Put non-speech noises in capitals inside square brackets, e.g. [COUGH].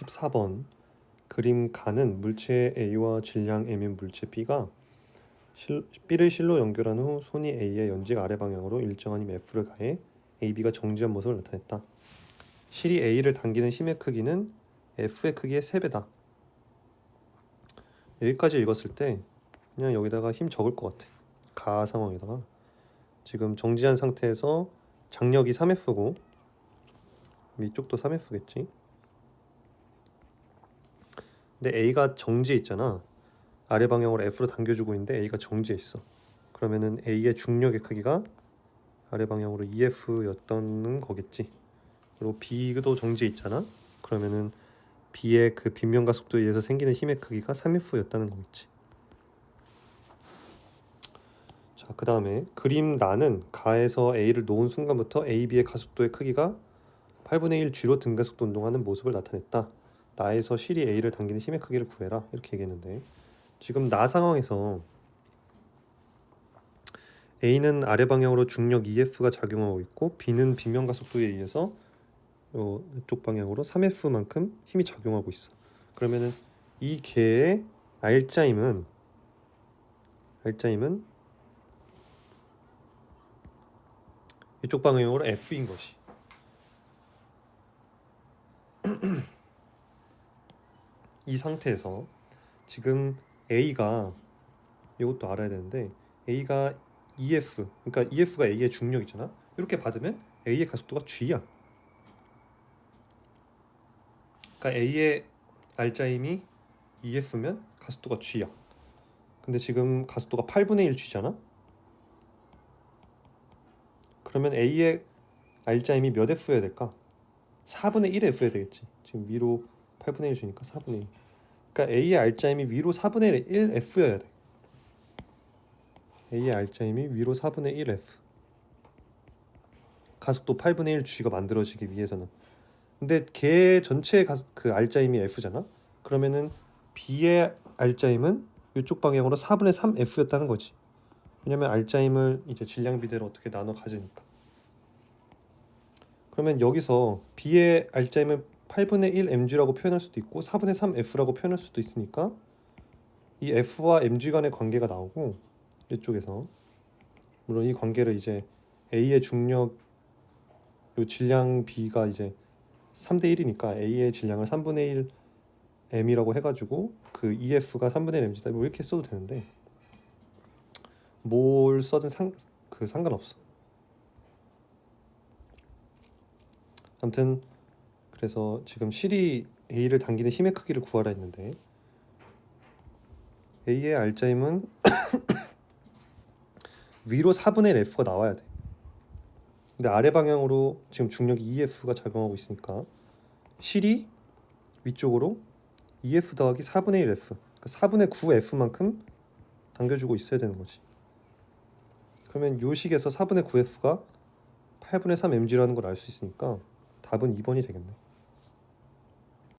14번 그림 가는 물체 A와 질량 M인 물체 B가 실, B를 실로 연결한 후 손이 A의 연직 아래 방향으로 일정한 힘 F를 가해 AB가 정지한 모습을 나타냈다. 실이 A를 당기는 힘의 크기는 F의 크기의 3배다. 여기까지 읽었을 때 그냥 여기다가 힘 적을 것 같아. 가 상황에다가 지금 정지한 상태에서 장력이 3F고 이쪽도 3F겠지. 근데 A가 정지해 있잖아. 아래 방향으로 F로 당겨주고 있는데 A가 정지해 있어. 그러면은 A의 중력의 크기가 아래 방향으로 EF였던 거겠지. 그리고 B도 정지해 있잖아. 그러면은 B의 그 빗면 가 속도에 의해서 생기는 힘의 크기가 3F였다는 거겠지. 자, 그 다음에 그림 나는 가에서 A를 놓은 순간부터 AB의 가속도의 크기가 8분의 1 G로 등가속도 운동하는 모습을 나타냈다. 나에서 실이 A를 당기는 힘의 크기를 구해라. 이렇게 얘기했는데 지금 나 상황에서 A는 아래 방향으로 중력 EF가 작용하고 있고 B는 빗면 가속도에 의해서 어, 이쪽 방향으로 3F만큼 힘이 작용하고 있어. 그러면은 이 개의 알짜임은 알짜임은 이쪽 방향으로 F인 것이. [CLEARS THROAT] 이 상태에서 지금 A가 이것도 알아야 되는데 A가 EF 그러니까 EF가 A의 중력이잖아. 이렇게 받으면 A의 가속도가 G야. 그러니까 A의 알짜임이 EF면 가속도가 G야. 근데 지금 가속도가 8분의 1 G잖아. 그러면 A의 알짜임이 몇 F여야 될까? 4분의 1 F여야 되겠지. 지금 위로 8분의 1 주니까 4분의 1. 그러니까 A의 알짜임이 위로 4분의 1 F여야 돼. A의 알짜임이 위로 4분의 1 F. 가속도 8분의 1 G가 만들어지기 위해서는. 근데 걔 전체 가, 그 알짜임이 F잖아. 그러면은 B의 알짜임은 이쪽 방향으로 4분의 3 F였다는 거지. 왜냐면 알짜임을 이제 질량 비대로 어떻게 나눠 가지니까. 그러면 여기서 B의 알짜임은 8분의 1 mg라고 표현할 수도 있고 4분의 3 f라고 표현할 수도 있으니까 이 f와 mg 간의 관계가 나오고 이쪽에서 물론 이 관계를 이제 a의 중력 요 질량 b가 이제 3대 1이니까 a의 질량을 3분의 1 m이라고 해가지고 그 ef가 3분의 1 mg다 뭐 이렇게 써도 되는데 뭘 써든 상 그 상관없어. 아무튼 그래서 지금 실이 A를 당기는 힘의 크기를 구하라 했는데 A의 알짜임은 [COUGHS] 위로 4분의 1 F가 나와야 돼. 근데 아래 방향으로 지금 중력이 EF가 작용하고 있으니까 실이 위쪽으로 EF 더하기 4분의 1 F 그러니까 4분의 9 F만큼 당겨주고 있어야 되는 거지. 그러면 요 식에서 4분의 9 F가 8분의 3 mg라는 걸 알 수 있으니까 답은 2번이 되겠네.